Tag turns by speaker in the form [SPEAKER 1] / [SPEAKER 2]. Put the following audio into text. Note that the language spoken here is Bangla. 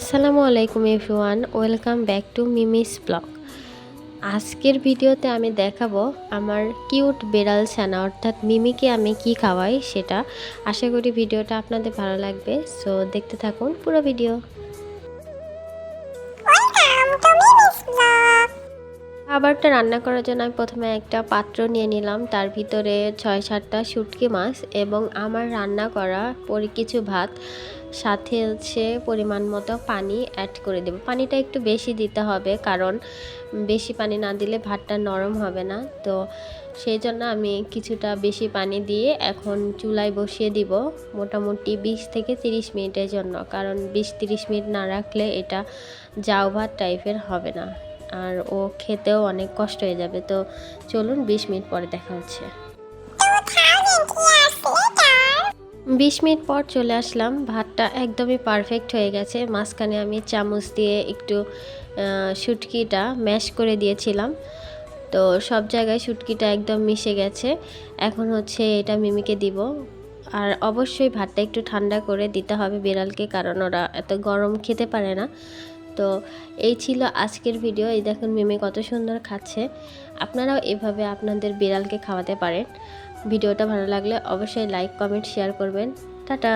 [SPEAKER 1] আসসালামু আলাইকুম everyone, welcome back to Mimi's blog. আজকের ভিডিওতে আমি দেখাবো আমার কিউট বেড়াল ছানা, অর্থাৎ মিমিকে আমি কি খাওয়াই সেটা। আশা করি ভিডিওটা আপনাদের ভালো লাগবে, সো দেখতে থাকুন পুরো ভিডিও। খাবারটা রান্না করার জন্য আমি প্রথমে একটা পাত্র নিয়ে নিলাম। তার ভিতরে ছয় সাতটা শুটকি মাছ এবং আমার রান্না করা পরি কিছু ভাত, সাথে হচ্ছে পরিমাণ মতো পানি অ্যাড করে দেব। পানিটা একটু বেশি দিতে হবে কারণ বেশি পানি না দিলে ভাতটা নরম হবে না। তো সেই জন্য আমি কিছুটা বেশি পানি দিয়ে এখন চুলায় বসিয়ে দিব মোটামুটি বিশ থেকে তিরিশ মিনিটের জন্য। কারণ বিশ তিরিশ মিনিট না রাখলে এটা জাউ ভাত টাইপের হবে না। আর ও খেতেও অনেক কষ্ট হয়ে যাবে। তো চলুন বিশ মিনিট পরে দেখা হচ্ছে। বিশ মিনিট পর চলে আসলাম। ভাতটা একদমই পারফেক্ট হয়ে গেছে। মাঝখানে আমি চামচ দিয়ে একটু আহ, শুটকিটা ম্যাশ করে দিয়েছিলাম। তো সব জায়গায় শুটকিটা একদম মিশে গেছে। এখন হচ্ছে এটা মিমিকে দিব। আর অবশ্যই ভাতটা একটু ঠান্ডা করে দিতে হবে বিড়ালকে কারণ ওরা এত গরম খেতে পারে না। তো এই ছিল আজকের ভিডিও এই দেখুন মিমি কত সুন্দর খাচ্ছে। আপনারাও এভাবে আপনাদের বিড়ালকে খাওয়াতে পারেন। ভিডিওটা ভালো লাগলে অবশ্যই লাইক কমেন্ট শেয়ার করবেন। টাটা!